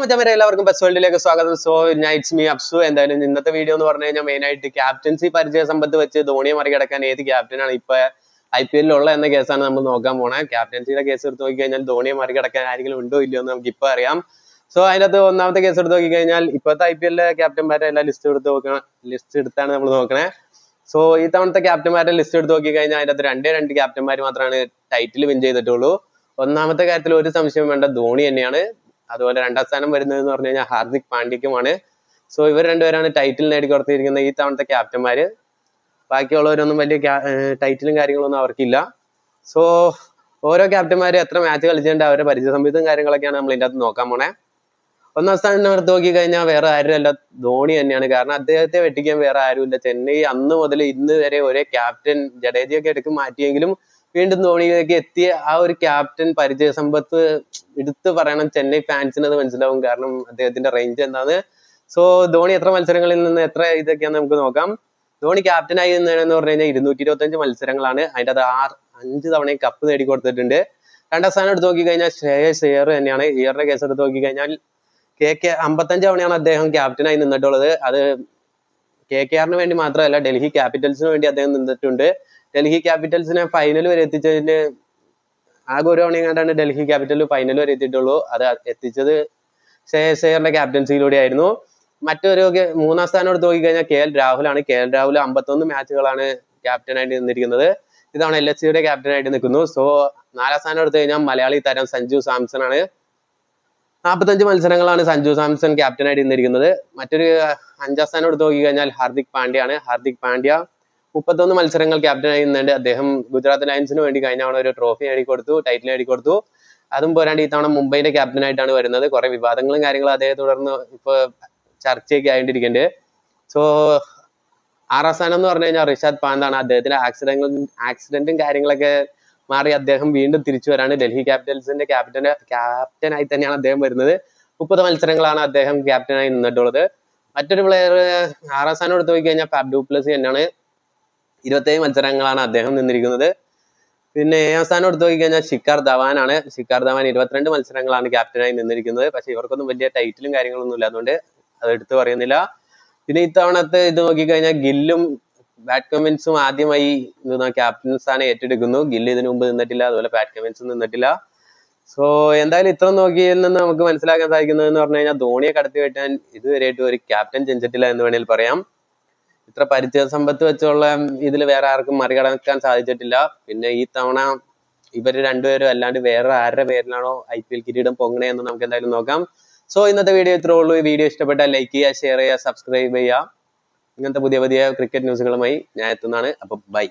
മറ്റവരെ എല്ലാവർക്കും. ബസ് വേൾഡിലേക്ക് സ്വാഗതം. സോ നൈറ്റ്സ് മീ അപ്സു. എന്തായാലും ഇന്നത്തെ വീഡിയോ എന്ന് പറഞ്ഞു കഴിഞ്ഞാൽ മെയിൻ ആയിട്ട് ക്യാപ്റ്റൻസി പരിചയ സമ്പത്ത് വെച്ച് ധോണിയെ മറികടക്കാൻ ഏത് ക്യാപ്റ്റനാണ് ഇപ്പൊ ഐ പി എല്ലിൽ ഉള്ള എന്ന കേസാണ് നമ്മൾ നോക്കാൻ പോണേ. ക്യാപ്റ്റൻസിയുടെ കേസ് എടുത്ത് നോക്കി കഴിഞ്ഞാൽ ധോണിയെ മറികടക്കാൻ ആരെങ്കിലും ഉണ്ടോ ഇല്ലയോ എന്ന് നമുക്ക് ഇപ്പൊ അറിയാം. സോ അതിനകത്ത് ഒന്നാമത്തെ കേസ് എടുത്ത് നോക്കി കഴിഞ്ഞാൽ ഇപ്പോഴത്തെ ഐ പി എല്ലിലെ ക്യാപ്റ്റന്മാരെ എല്ലാം ലിസ്റ്റ് എടുത്ത് നോക്കണം ലിസ്റ്റ് എടുത്താണ് നമ്മൾ നോക്കണേ. സോ ഈ തവണത്തെ ക്യാപ്റ്റന്മാരുടെ ലിസ്റ്റ് എടുത്ത് നോക്കി കഴിഞ്ഞാൽ അതിനകത്ത് രണ്ടേ രണ്ട് ക്യാപ്റ്റന്മാർ മാത്രമാണ് ടൈറ്റിൽ വിൻ ചെയ്തിട്ടുള്ളൂ. ഒന്നാമത്തെ കാര്യത്തിൽ ഒരു സംശയം വേണ്ട ധോണി തന്നെയാണ്. അതുപോലെ രണ്ടാം സ്ഥാനം വരുന്നത് എന്ന് പറഞ്ഞു കഴിഞ്ഞാൽ ഹാർദിക് പാണ്ഡ്യക്കുമാണ്. സോ ഇവർ രണ്ടുപേരാണ് ടൈറ്റിൽ നേടിക്കൊടുത്തിരിക്കുന്ന ഈ തവണത്തെ ക്യാപ്റ്റന്മാര് ബാക്കിയുള്ളവരൊന്നും വലിയ ടൈറ്റിലും കാര്യങ്ങളൊന്നും അവർക്കില്ല. സോ ഓരോ ക്യാപ്റ്റന്മാര് എത്ര മാച്ച് കളിച്ചിട്ടുണ്ട് അവരുടെ പരിചയ സംബന്ധവും കാര്യങ്ങളൊക്കെയാണ് നമ്മൾ ഇതിന്റെ അകത്ത് നോക്കാൻ പോണേ. ഒന്നാം സ്ഥാനം എടുത്ത് നോക്കി കഴിഞ്ഞാൽ വേറെ ആരും അല്ല ധോണി തന്നെയാണ്. കാരണം അദ്ദേഹത്തെ വെട്ടിക്കാൻ വേറെ ആരുമില്ല. ചെന്നൈ അന്ന് മുതൽ ഇന്ന് വരെ ഒരേ ക്യാപ്റ്റൻ ജഡേജയൊക്കെ എടുക്കും മാറ്റിയെങ്കിലും വീണ്ടും ധോണിയിലേക്ക് എത്തിയ ആ ഒരു ക്യാപ്റ്റൻ പരിചയ സമ്പത്ത് എടുത്തു പറയണം ചെന്നൈ ഫാൻസിന് അത് മനസ്സിലാവും. കാരണം അദ്ദേഹത്തിന്റെ റേഞ്ച് എന്താണ് സോ ധോണി എത്ര മത്സരങ്ങളിൽ നിന്ന് എത്ര ഇതൊക്കെയാന്ന് നമുക്ക് നോക്കാം. ധോണി ക്യാപ്റ്റനായി എന്ന് പറഞ്ഞു കഴിഞ്ഞാൽ ഇരുന്നൂറ്റി ഇരുപത്തഞ്ച് മത്സരങ്ങളാണ്. അതിന്റെ അത് ആറ് അഞ്ച് തവണയും കപ്പ് നേടിക്കൊടുത്തിട്ടുണ്ട് രണ്ടാം സ്ഥാനം എടുത്ത് നോക്കി കഴിഞ്ഞാൽ ശ്രേയസ് അയ്യർ തന്നെയാണ്. ഇയറിന്റെ കേസ് എടുത്ത് നോക്കി കഴിഞ്ഞാൽ കെ കെ അമ്പത്തഞ്ച് തവണയാണ് അദ്ദേഹം ക്യാപ്റ്റനായി നിന്നിട്ടുള്ളത്. അത് കെ കെ ആറിന് വേണ്ടി മാത്രമല്ല ഡൽഹി ക്യാപിറ്റൽസിന് വേണ്ടി അദ്ദേഹം നിന്നിട്ടുണ്ട്. ഡൽഹി ക്യാപിറ്റൽസിനെ ഫൈനൽ വരെ എത്തിച്ചതിന് ആകെ ഒരു തവണ കണ്ടാണ് ഡൽഹി ക്യാപിറ്റൽ ഫൈനൽ വരെ എത്തിയിട്ടുള്ളൂ. അത് എത്തിച്ചത് ശ്രേയസ് അയ്യറിന്റെ ക്യാപ്റ്റൻസിയിലൂടെ ആയിരുന്നു. മറ്റൊരു മൂന്നാം സ്ഥാനം എടുത്ത് നോക്കിക്കഴിഞ്ഞാൽ കെ എൽ രാഹുലാണ്. കെ എൽ രാഹുൽ അമ്പത്തൊന്ന് മാച്ചുകളാണ് ക്യാപ്റ്റനായിട്ട് നിന്നിരിക്കുന്നത്. ഇതാണ് എൽ എസ് സിയുടെ ക്യാപ്റ്റനായിട്ട് നിൽക്കുന്നു. സോ നാലാം സ്ഥാനം എടുത്തു കഴിഞ്ഞാൽ മലയാളി താരം സഞ്ജു സാംസൺ ആണ് നാൽപ്പത്തഞ്ച് മത്സരങ്ങളാണ് സഞ്ജു സാംസൺ ക്യാപ്റ്റനായിട്ട് ഇന്നിരിക്കുന്നത്. മറ്റൊരു അഞ്ചാം സ്ഥാനം എടുത്ത് നോക്കിക്കഴിഞ്ഞാൽ ഹാർദിക് പാണ്ഡ്യയാണ്. ഹാർദിക് പാണ്ഡ്യ മുപ്പത്തൊന്ന് മത്സരങ്ങൾ ക്യാപ്റ്റനായി നിന്നുണ്ട്. അദ്ദേഹം ഗുജറാത്ത് ലയൻസിന് വേണ്ടി കഴിഞ്ഞ തവണ ഒരു ട്രോഫി നേടിക്കൊടുത്തു ടൈറ്റിൽ നേടിക്കൊടുത്തു അതും പോരാണ്ട് ഈ തവണ മുംബൈയുടെ ക്യാപ്റ്റനായിട്ടാണ് വരുന്നത്. കുറെ വിവാദങ്ങളും കാര്യങ്ങളും അതേ തുടർന്ന് ഇപ്പൊ ചർച്ചയൊക്കെ ആയിട്ടിരിക്കുന്നുണ്ട്. സോ ആറാം സ്ഥാനം എന്ന് പറഞ്ഞു കഴിഞ്ഞാൽ റിഷാദ് പാന്താണ്. അദ്ദേഹത്തിന്റെ ആക്സിഡന്റും ആക്സിഡന്റും കാര്യങ്ങളൊക്കെ മാറി അദ്ദേഹം വീണ്ടും തിരിച്ചു വരാണ്. ഡൽഹി ക്യാപിറ്റൽസിന്റെ ക്യാപ്റ്റൻ ക്യാപ്റ്റനായി തന്നെയാണ് അദ്ദേഹം വരുന്നത്. മുപ്പത് മത്സരങ്ങളാണ് അദ്ദേഹം ക്യാപ്റ്റനായി നിന്നിട്ടുള്ളത്. മറ്റൊരു പ്ലെയർ ആറാം സ്ഥാനം എടുത്തു പോയി കഴിഞ്ഞാൽ ഫാബ് ഡൂപ്ലസി തന്നെയാണ്. ഇരുപത്തേഴ് മത്സരങ്ങളാണ് അദ്ദേഹം നിന്നിരിക്കുന്നത്. പിന്നെ ഏഴാം സ്ഥാനം എടുത്തു നോക്കി കഴിഞ്ഞാൽ ശിഖർ ആണ്. ശിഖർ ധവാൻ ഇരുപത്തിരണ്ട് മത്സരങ്ങളാണ് ക്യാപ്റ്റനായി നിന്നിരിക്കുന്നത്. പക്ഷെ ഇവർക്കൊന്നും വലിയ ടൈറ്റിലും കാര്യങ്ങളൊന്നും ഇല്ല അതുകൊണ്ട് അത് എടുത്തു പറയുന്നില്ല. പിന്നെ ഇത്തവണത്തെ ഇത് നോക്കിക്കഴിഞ്ഞാൽ ഗില്ലും ബാറ്റ് കമ്മിൻസും ആദ്യമായി ക്യാപ്റ്റൻ സ്ഥാനം ഏറ്റെടുക്കുന്നു. ഗില്ല് ഇതിനു മുമ്പ് നിന്നിട്ടില്ല അതുപോലെ ബാറ്റ് കമ്മിൻസും നിന്നിട്ടില്ല. സോ എന്തായാലും ഇത്ര നോക്കിയതിൽ നിന്ന് നമുക്ക് മനസ്സിലാക്കാൻ സാധിക്കുന്നത് എന്ന് പറഞ്ഞു കഴിഞ്ഞാൽ ധോണിയെ കടത്തി വെട്ടാൻ ഇതുവരെയായിട്ട് ഒരു ക്യാപ്റ്റൻ ജനിച്ചിട്ടില്ല എന്ന് വേണേൽ പറയാം. ഇത്ര പരിചയ സമ്പത്ത് വെച്ചുള്ള ഇതിൽ വേറെ ആർക്കും മറികടക്കാൻ സാധിച്ചിട്ടില്ല. പിന്നെ ഈ തവണ ഇവർ രണ്ടുപേരും അല്ലാണ്ട് വേറെ ആരുടെ പേരിലാണോ ഐ പി എൽ കിരീടം പൊങ്ങണേ എന്ന് നമുക്ക് എന്തായാലും നോക്കാം. സോ ഇന്നത്തെ വീഡിയോ ഇത്രേ ഉള്ളൂ. ഈ വീഡിയോ ഇഷ്ടപ്പെട്ടാൽ ലൈക്ക് ചെയ്യുക ഷെയർ ചെയ്യുക സബ്സ്ക്രൈബ് ചെയ്യുക. ഇങ്ങനത്തെ പുതിയ പുതിയ ക്രിക്കറ്റ് ന്യൂസുകളുമായി ഞാൻ എത്തുന്നതാണ്. അപ്പൊ ബൈ